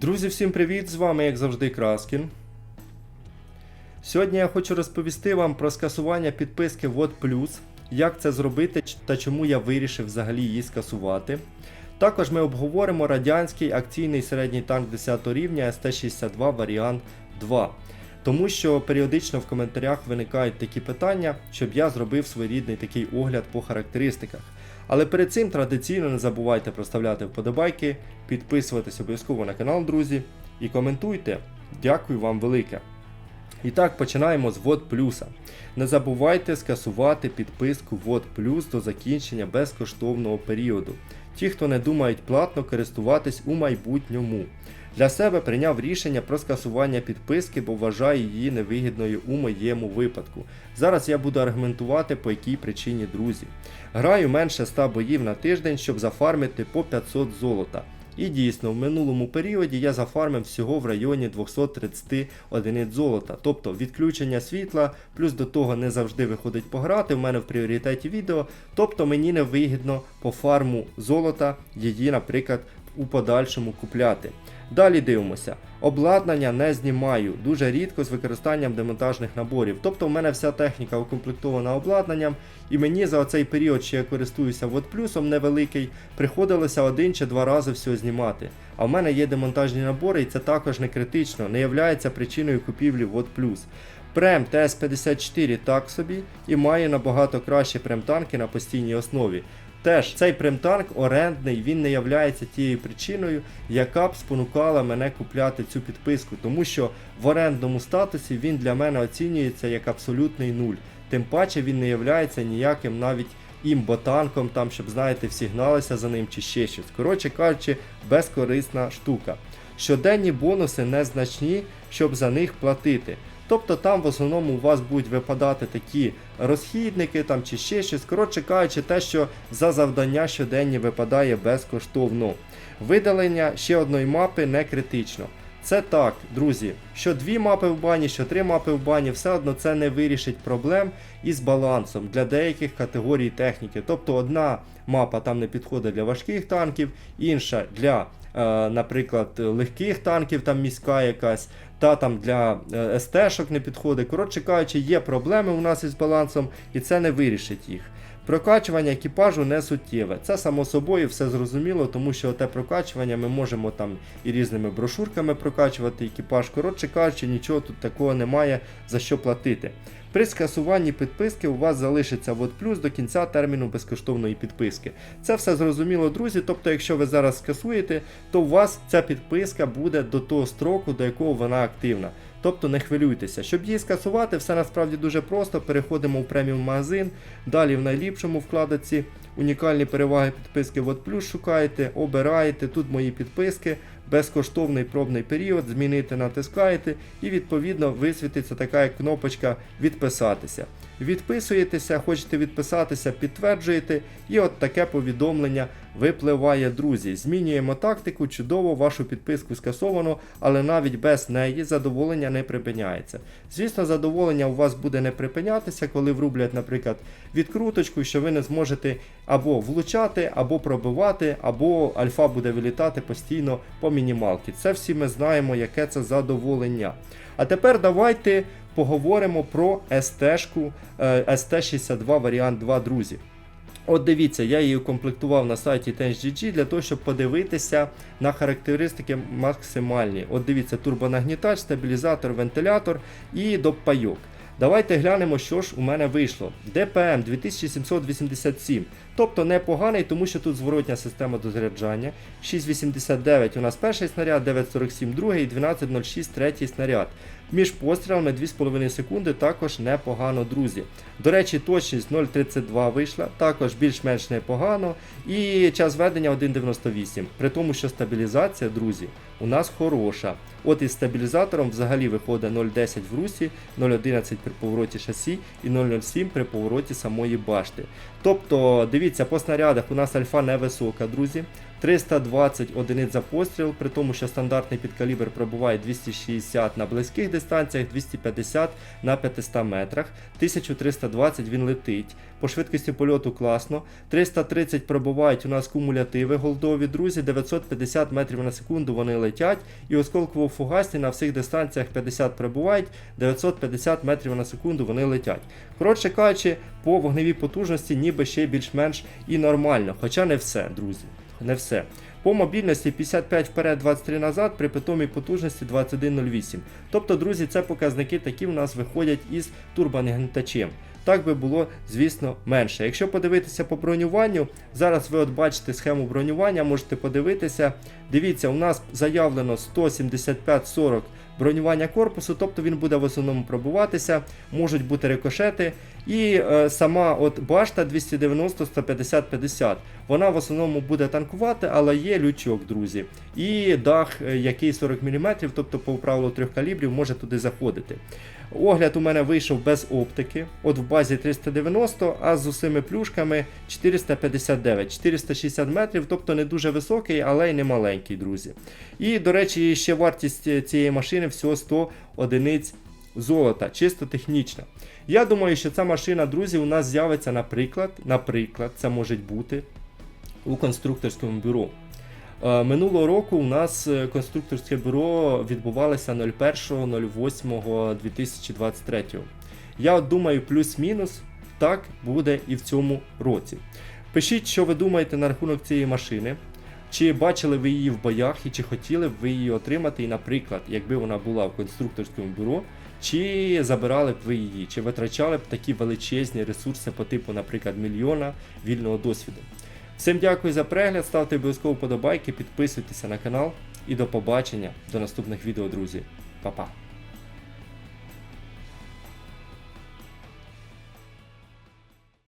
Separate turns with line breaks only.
Друзі, всім привіт! З вами, як завжди, Краскін. Сьогодні я хочу розповісти вам про скасування підписки WOD Plus, як це зробити та чому я вирішив взагалі її скасувати. Також ми обговоримо радянський акційний середній танк 10 рівня СТ-62 варіант 2. Тому що періодично в коментарях виникають такі питання, щоб я зробив своєрідний такий огляд по характеристиках. Але перед цим традиційно не забувайте проставляти вподобайки, підписуватись обов'язково на канал, друзі, і коментуйте. Дякую вам велике. І так, починаємо з VOD плюса. Не забувайте скасувати підписку VOD Plus до закінчення безкоштовного періоду. Ті, хто не думають платно користуватись у майбутньому. Для себе прийняв рішення про скасування підписки, бо вважаю її невигідною у моєму випадку. Зараз я буду аргументувати по якій причині, друзі. Граю менше 100 боїв на тиждень, щоб зафармити по 500 золота. І дійсно, в минулому періоді я зафармив всього в районі 230 одиниць золота. Тобто відключення світла, плюс до того не завжди виходить пограти. В мене в пріоритеті відео. Тобто мені не вигідно по фарму золота її, наприклад, у подальшому купляти. Далі дивимося. Обладнання не знімаю дуже рідко з використанням демонтажних наборів. Тобто в мене вся техніка укомплектована обладнанням, і мені за цей період, що я користуюся вот плюсом невеликий, приходилося один чи два рази все знімати. А в мене є демонтажні набори, і це також не критично, не являється причиною купівлі вот плюс. Прем ТС-54 так собі і має набагато кращі прем-танки на постійній основі. Теж цей премтанк орендний, він не являється тією причиною, яка б спонукала мене купляти цю підписку, тому що в орендному статусі він для мене оцінюється як абсолютний нуль. Тим паче він не являється ніяким навіть імботанком, там, щоб знаєте, всі гналися за ним чи ще щось. Коротше кажучи, безкорисна штука. Щоденні бонуси незначні, щоб за них платити. Тобто там в основному у вас будуть випадати такі розхідники там чи ще щось. Коротше кажучи, те, що за завдання щоденні випадає безкоштовно. Видалення ще одної мапи не критично. Це так, друзі, що дві мапи в бані, що три мапи в бані, все одно це не вирішить проблем із балансом для деяких категорій техніки. Тобто одна мапа там не підходить для важких танків, інша для, е, наприклад, легких танків, там міська якась, та там для е, СТ-шок не підходить. Коротше кажучи, є проблеми у нас із балансом, і це не вирішить їх. Прокачування екіпажу не суттєве. Це само собою все зрозуміло, тому що те прокачування ми можемо там і різними брошурками прокачувати екіпаж. Коротше кажучи, нічого тут такого немає за що платити. При скасуванні підписки у вас залишиться вот плюс до кінця терміну безкоштовної підписки. Це все зрозуміло, друзі. Тобто, якщо ви зараз скасуєте, то у вас ця підписка буде до того строку, до якого вона активна. Тобто не хвилюйтеся. Щоб її скасувати, все насправді дуже просто. Переходимо в преміум магазин. Далі в найліпшому вкладці унікальні переваги підписки Вот шукаєте, обираєте. Тут мої підписки, безкоштовний пробний період, змінити натискаєте і відповідно висвітиться така кнопочка відписатися. Відписуєтеся, хочете відписатися, підтверджуєте, і от таке повідомлення випливає, друзі. Змінюємо тактику, чудово, вашу підписку скасовано, але навіть без неї задоволення не припиняється. Звісно, задоволення у вас буде не припинятися, коли врублять, наприклад, відкруточку, що ви не зможете або влучати, або пробивати, або альфа буде вилітати постійно по мінімалці. Це всі ми знаємо, яке це задоволення. А тепер давайте поговоримо про СТ-шку е, ST62 варіант 2, друзі. От дивіться, я її укомплектував на сайті TenchGG для того, щоб подивитися на характеристики максимальні. От дивіться, турбонагнітач, стабілізатор, вентилятор і доппайок. Давайте глянемо, що ж у мене вийшло. ДПМ 2787. Тобто непоганий, тому що тут зворотня система дозаряджання. 6,89 у нас перший снаряд, 9,47 другий, 12,06 третій снаряд. Між пострілами 2,5 секунди також непогано, друзі. До речі, точність 0,32 вийшла, також більш-менш непогано. І час ведення 1,98. При тому, що стабілізація, друзі, у нас хороша. От із стабілізатором взагалі виходить 0,10 в русі, 0,11 при повороті шасі і 0,07 при повороті самої башти. Тобто, дивіться, по снарядах у нас альфа невисока, друзі. 320 одиниць за постріл, при тому, що стандартний підкалібр пробуває 260 на близьких дистанціях, 250 на 500 метрах, 1320 він летить. По швидкості польоту класно. 330 пробувають у нас кумулятиви голдові, друзі, 950 метрів на секунду вони летять. І осколково-фугасні на всіх дистанціях 50 пробувають, 950 метрів на секунду вони летять. Коротше кажучи, по вогневій потужності ніби ще більш-менш і нормально, хоча не все, друзі. Не все. По мобільності 55 вперед, 23 назад, при питомій потужності 21.08. Тобто, друзі, це показники такі в нас виходять із турбонагнітачем. Так би було, звісно, менше. Якщо подивитися по бронюванню, зараз ви от бачите схему бронювання, можете подивитися. Дивіться, у нас заявлено 175-40 бронювання корпусу, тобто він буде в основному пробуватися, можуть бути рикошети. І е, сама от башта 290 150 50 вона в основному буде танкувати, але є лючок, друзі. І дах, е, який 40 мм, тобто по правилу трьох калібрів, може туди заходити. Огляд у мене вийшов без оптики, от в базі 390, а з усіми плюшками 459, 460 метрів, тобто не дуже високий, але й не маленький, друзі. І, до речі, ще вартість цієї машини всього 100 одиниць золота, чисто технічна. Я думаю, що ця машина, друзі, у нас з'явиться, наприклад, наприклад, це може бути у конструкторському бюро. Е, Минулого року у нас е, конструкторське бюро відбувалося 01.08.2023. Я думаю, плюс-мінус так буде і в цьому році. Пишіть, що ви думаєте на рахунок цієї машини. Чи бачили ви її в боях і чи хотіли б ви її отримати, і, наприклад, якби вона була в конструкторському бюро, чи забирали б ви її, чи витрачали б такі величезні ресурси по типу, наприклад, мільйона вільного досвіду. Всім дякую за перегляд, ставте обов'язково подобайки, підписуйтеся на канал і до побачення до наступних відео, друзі. Па-па!